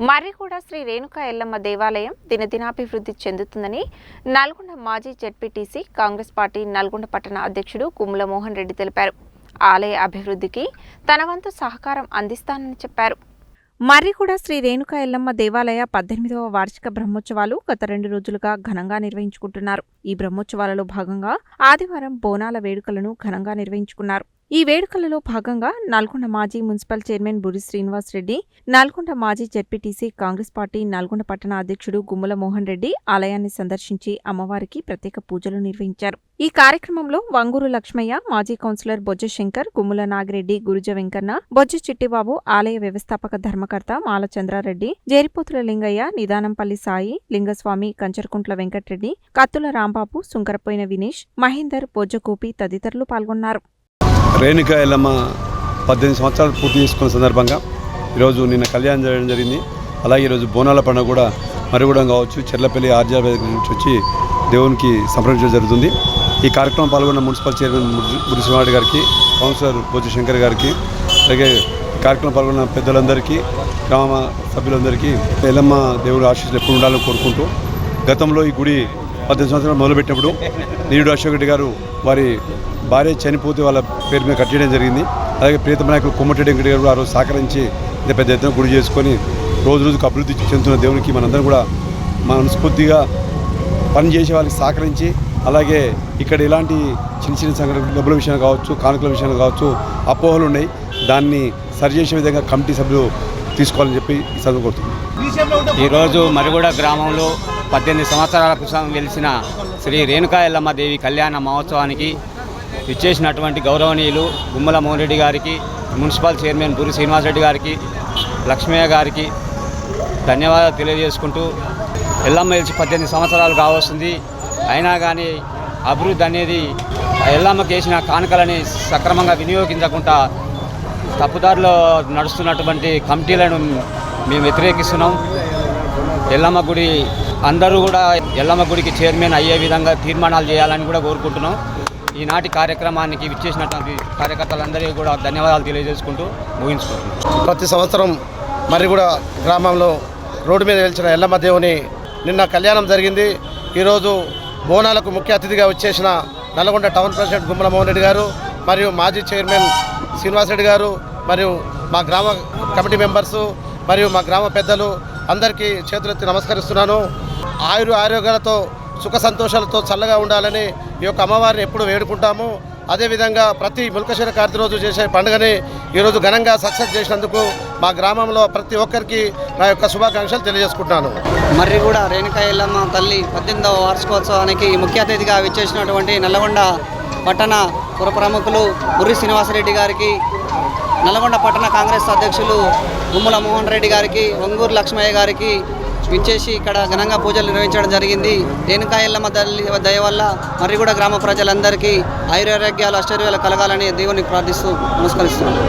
మర్రిగూడ శ్రీ రేణుకా ఎల్లమ్మ దేవాలయం దినదినాభివృద్ధి చెందుతుందని నల్గొండ మాజీ జెడ్పీటీసీ కాంగ్రెస్ పార్టీ నల్గొండ పట్టణ అధ్యక్షుడు కుమ్ముల మోహన్ రెడ్డి తెలిపారు. ఆలయ అభివృద్ధికి తన వంతు సహకారం అందిస్తానని చెప్పారు. మర్రిగూడ శ్రీ రేణుకా ఎల్లమ్మ దేవాలయ పద్దెనిమిదవ వార్షిక బ్రహ్మోత్సవాలు గత రెండు రోజులుగా ఘనంగా నిర్వహించుకుంటున్నారు. ఈ బ్రహ్మోత్సవాలలో భాగంగా ఆదివారం బోనాల వేడుకలను ఘనంగా నిర్వహించుకున్నారు. ఈ వేడుకలలో భాగంగా నల్గొండ మాజీ మున్సిపల్ చైర్మన్ బురి శ్రీనివాస్ రెడ్డి నల్గొండ మాజీ జెడ్పీటీసీ కాంగ్రెస్ పార్టీ నల్గొండ పట్టణ అధ్యక్షుడు గుమ్మల మోహన్ రెడ్డి ఆలయాన్ని సందర్శించి అమ్మవారికి ప్రత్యేక పూజలు నిర్వహించారు. ఈ కార్యక్రమంలో వంగూరు లక్ష్మయ్య మాజీ కౌన్సిలర్ బొజ్జ శంకర్ గుమ్మల నాగిరెడ్డి గురుజ వెంకన్న బొజ్జ చిట్టిబాబు ఆలయ వ్యవస్థాపక ధర్మకర్త మాలచంద్రారెడ్డి జేరిపోతుల లింగయ్య నిదానంపల్లి సాయి లింగస్వామి కంచరకుంట్ల వెంకట్రెడ్డి కత్తుల రాంబాబు సుంకరపోయిన వినేష్ మహేందర్ బొజ్జగోపి తదితరులు పాల్గొన్నారు. రేణుక ఎల్లమ్మ పద్దెనిమిది సంవత్సరాలు పూర్తి చేసుకున్న సందర్భంగా ఈరోజు నిన్న కళ్యాణం చేయడం జరిగింది. అలాగే ఈరోజు బోనాల పండుగ కూడా మరుగుడం కావచ్చు చెర్లపల్లి ఆర్జావేదిక నుంచి వచ్చి దేవునికి సంప్రదించడం జరుగుతుంది. ఈ కార్యక్రమం పాల్గొన్న మున్సిపల్ చైర్మన్ మురిసింహారెడ్డి గారికి కౌన్సిలర్ బొజ్జు శంకర్ గారికి అలాగే కార్యక్రమం పాల్గొన్న పెద్దలందరికీ గ్రామ సభ్యులందరికీ ఎల్లమ్మ దేవుడి ఆశీస్సులు ఎప్పుడు ఉండాలని కోరుకుంటూ గతంలో ఈ గుడి పద్దెనిమిది సంవత్సరాలు మొదలుపెట్టినప్పుడు నీరుడు అశోక్ రెడ్డి గారు వారి భార్య చనిపోతే వాళ్ళ పేరు మీద కట్టేయడం జరిగింది. అలాగే ప్రీతమ నాయకులు కొమ్మటిరెడ్డి వెంకట గారు ఆ రోజు సహకరించి ఇంత పెద్ద ఎత్తున గుడి చేసుకొని రోజు రోజుకు అభివృద్ధి చెందుతున్న దేవునికి మనందరం కూడా మనస్ఫూర్తిగా పని చేసే వాళ్ళకి సహకరించి అలాగే ఇక్కడ ఇలాంటి చిన్న చిన్న సంఘటనలు డబ్బుల విషయాలు కావచ్చు కానుకల విషయాలు కావచ్చు అపోహలు ఉన్నాయి. దాన్ని సరిచేసే విధంగా కమిటీ సభ్యులు తీసుకోవాలని చెప్పి ఈ సందర్భం కోరుతున్నాను ఈరోజు మరిగూడ గ్రామంలో పద్దెనిమిది సంవత్సరాల క్రితం వెలిసిన శ్రీ రేణుకా ఎల్లమ్మ దేవి కళ్యాణ మహోత్సవానికి ఇచ్చేసినటువంటి గౌరవనీయులు గుమ్మల మోహన్ రెడ్డి గారికి మున్సిపల్ చైర్మన్ బురి శ్రీనివాసరెడ్డి గారికి లక్ష్మయ్య గారికి ధన్యవాదాలు తెలియజేసుకుంటూ ఎల్లమ్మ వెలిసి పద్దెనిమిది సంవత్సరాలు కావస్తుంది. అయినా కానీ అభివృద్ధి అనేది ఎల్లమ్మకి వేసిన కానుకలని సక్రమంగా వినియోగించకుండా తప్పుదారిలో నడుస్తున్నటువంటి కమిటీలను మేము వ్యతిరేకిస్తున్నాం. ఎల్లమ్మ గుడి అందరూ కూడా ఎల్లమ్మ గుడికి చైర్మన్ అయ్యే విధంగా తీర్మానాలు చేయాలని కూడా కోరుకుంటున్నాం. ఈనాటి కార్యక్రమానికి విచ్చేసినటువంటి కార్యకర్తలందరికీ కూడా ధన్యవాదాలు తెలియజేసుకుంటూ ముగించుకుంటున్నాం. ప్రతి సంవత్సరం మర్రిగూడ గ్రామంలో రోడ్డు మీద వెలిచిన ఎల్లమ్మ దేవుని నిన్న కళ్యాణం జరిగింది. ఈరోజు బోనాలకు ముఖ్య అతిథిగా వచ్చేసిన నల్గొండ టౌన్ ప్రెసిడెంట్ గుమ్మల మోహన్ రెడ్డి గారు మరియు మాజీ చైర్మన్ శ్రీనివాసరెడ్డి గారు మరియు మా గ్రామ కమిటీ మెంబర్సు మరియు మా గ్రామ పెద్దలు అందరికీ చేతులెత్తి నమస్కరిస్తున్నాను. ఆయురు ఆరోగ్యాలతో సుఖ సంతోషాలతో చల్లగా ఉండాలని ఈ యొక్క అమ్మవారిని ఎప్పుడు వేడుకుంటాము. అదేవిధంగా ప్రతి ముల్కశిర కార్తీ రోజు చేసే పండుగని ఈరోజు ఘనంగా సక్సెస్ చేసినందుకు మా గ్రామంలో ప్రతి ఒక్కరికి నా యొక్క శుభాకాంక్షలు తెలియజేసుకుంటున్నాను. మర్రిగూడ రేణుకా ఎల్లమ్మ తల్లి పద్దెనిమిదవ వార్షికోత్సవానికి ముఖ్య అతిథిగా విచ్చేసినటువంటి నల్లగొండ పట్టణ పుర ప్రముఖులు ముర్రి శ్రీనివాసరెడ్డి గారికి నల్గొండ పట్టణ కాంగ్రెస్ అధ్యక్షులు గుమ్మల మోహన్ రెడ్డి గారికి వంగూరు లక్ష్మయ్య గారికి విచ్చేసి ఇక్కడ ఘనంగా పూజలు నిర్వహించడం జరిగింది. రేణుకాయల్లమ్మ తల్లి దయ వల్ల మర్రిగూడ గ్రామ ప్రజలందరికీ ఆయురారోగ్యాలు ఆశ్చర్యాలు కలగాలని దేవుని ప్రార్థిస్తూ నమస్కరిస్తున్నాను